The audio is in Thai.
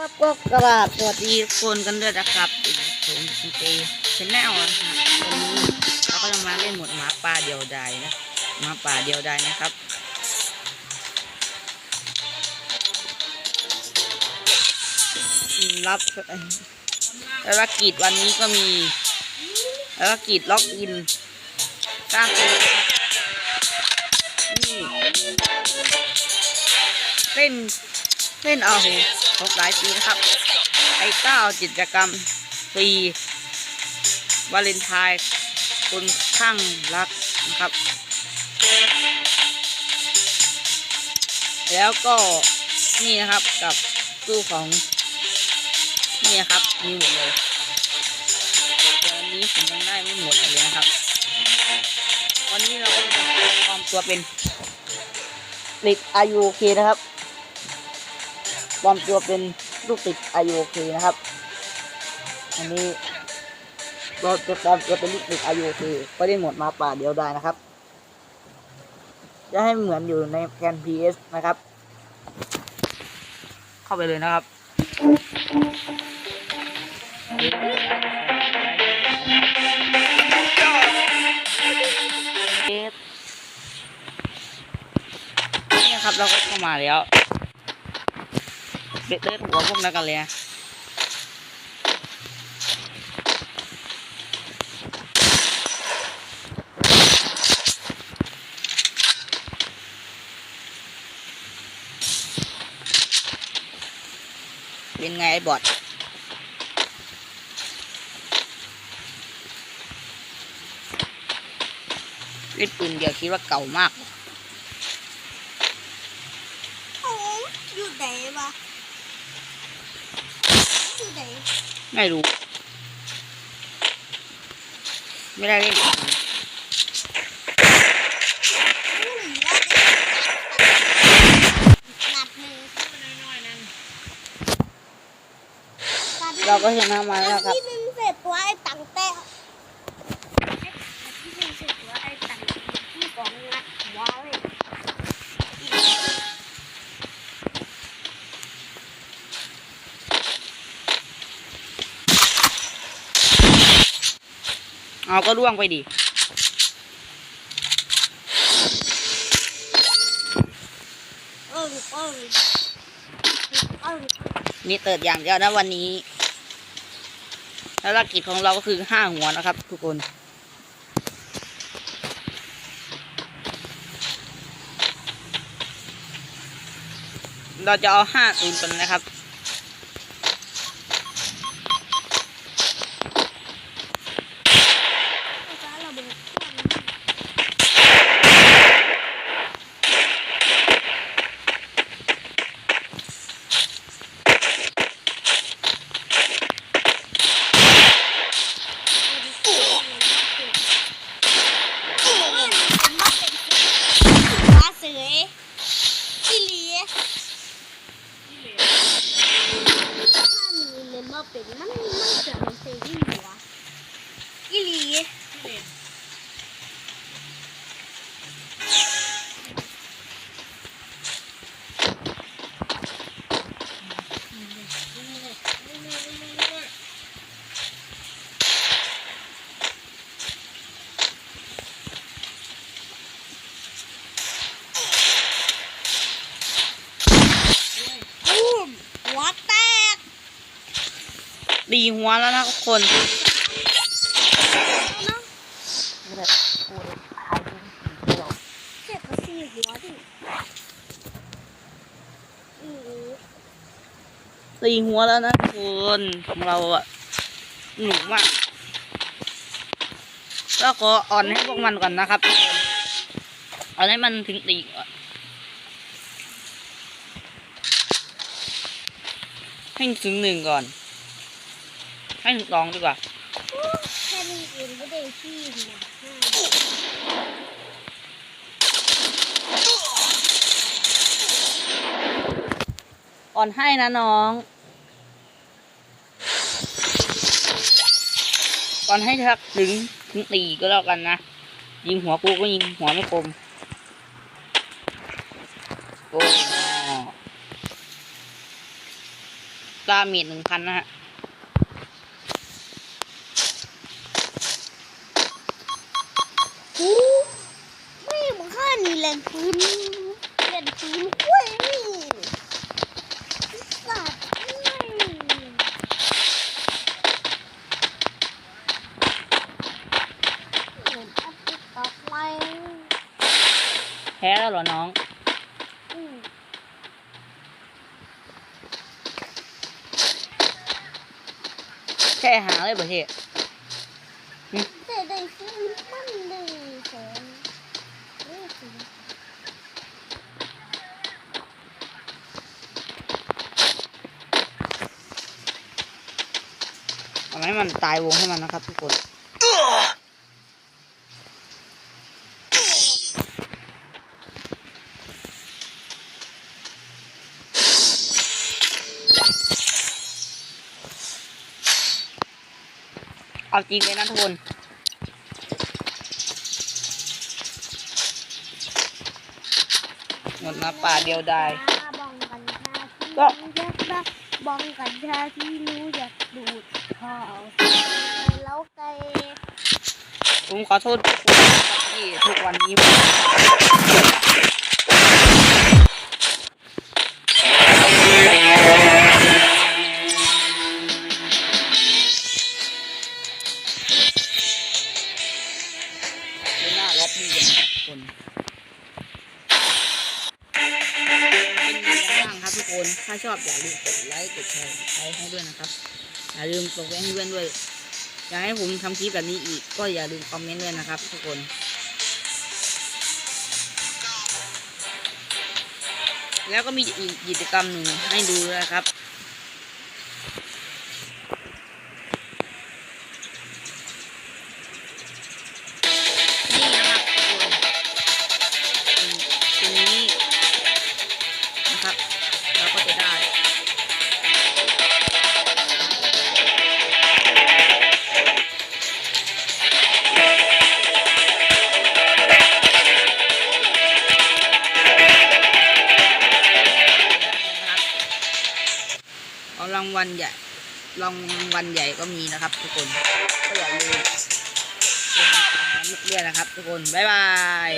ก็ก็กระบสวัสดีทุกคนกันด้วยนะครับผมคุณเตชแนลนะฮะวันนี้เราก็จะมาเล่นหมวดหมาป่าเดียวดายนะหมาป่าเดียวดายนะครับรับภารกิจวันนี้ก็มีภารกิจล็อกอินสร้างตัวนนี่เล่น เล่นอาครบหลายปีนะครับ ไอ้เก้ากิจกรรมฟรีวาเลนไทน์คนข้างรักนะครับ แล้วก็นี่นะครับกับตู้ของ นี่นครับมีหมดเลยแต่วันนี้ผมยังได้ไม่หมดเลยนะครับ วันนี้เราก็จะปลอมตัวเป็นเด็กอายุโอเคนะครับ ปลอมตัวเป็นลูกติดอายุโอเคนะครับ อันนี้เราจะปลอมตัวเป็นลูกติดอายุโอเคก็ได้หมดมาป่าเดียวได้นะครับ จะให้เหมือนอยู่ในแกน PS นะครับ เข้าไปเลยนะครับนี่ครับเราก็เข้ามาแล้ว เด็ดเลือดหัวพวกนั้นกันเลยนะเป็นไงไอ้บอดเล่นปืนเดียวคิดว่าเก่ามากโอ้อยู่ไหนวะอยู่ไหน ไม่รู้ ไม่ได้เล่นเราก็ชนะมาแล้วครับที่หนึ่งเสร็จตัวไอ้ตังแต้ที่หนึ่งเสร็จตัวไอ้ตังที่สองงัดหัวเลย เอาก็ร่วงไปดินี่เติดอย่างเดียวนะวันนี้ภารกิจของเราก็คือห้าหัวนะครับ ทุกคน เราจะเอาห้าศูนย์กันนะครับ ฟ้าเราเป็น ฟ้าเสืออีหลีถ้ามีเลนมาเป็นมันมันจะเป็นเซรีหัวอีหลีตูมหัวแตก ดีหัวแล้วนะทุกคนเจ็บก็สี่หัวดิอีหลีตีหัวแล้วนะทุกคนของเราอะหนุกมากแล้วก็อ่อนให้พวกมันก่อนนะครับทุกคนอ่อนให้มันถึงตีก่อนให้ถึงหนึ่งก่อน ให้ถึงสองดีกว่าแค่นี้เองก็ได้ที่หนักห้าอ่อนให้นะน้อง ก่อนให้ทักถึงถึงตีก็แล้วกันนะ ยิงหัวกูก็ยิงหัวไม่คมโอ้ดาเมจหนึ่งพันนะฮะ แหล่งปืนแหล่งปืนกล้วยนี่สัตว์ไม่เหมือนอัพติ๊กต็อกไลน์แพ้แล้วเหรอน้องแค่หาเลยประเทศแต่ได้ซื้อมันได้แสนได้ซื้อ ทำให้มันตายวงให้มันนะครับทุกคนเอาจริงเลยนะทุกคนหมดนะป่าเดียวไดายบองกันชาที่ก็รู้จักนะบองกันชาที่รู้จักดูด ผมขอโทษทุกคนที่ทุกวันนี้ผมไม่น่าล็อบบี้กันนะทุกคนเป็นยังไงบ้างครับทุกคนถ้าชอบอย่าลืมกดไลค์กดแชร์ไลค์ให้ด้วยนะครับ อย่าลืมกดไว้ให้เพื่อนด้วย อยากให้ผมทำคลิปแบบนี้อีกก็อย่าลืมคอมเมนต์ด้วยนะครับทุกคนแล้วก็มีอีกกิจกรรมหนึ่งให้ดูนะครับ เอารางวัลใหญ่รางวัลใหญ่ก็มีนะครับ ทุกคนก็อย่าลืมเป็นกำลังใจให้ด้วยนะครับ ทุกคน บ๊ายบาย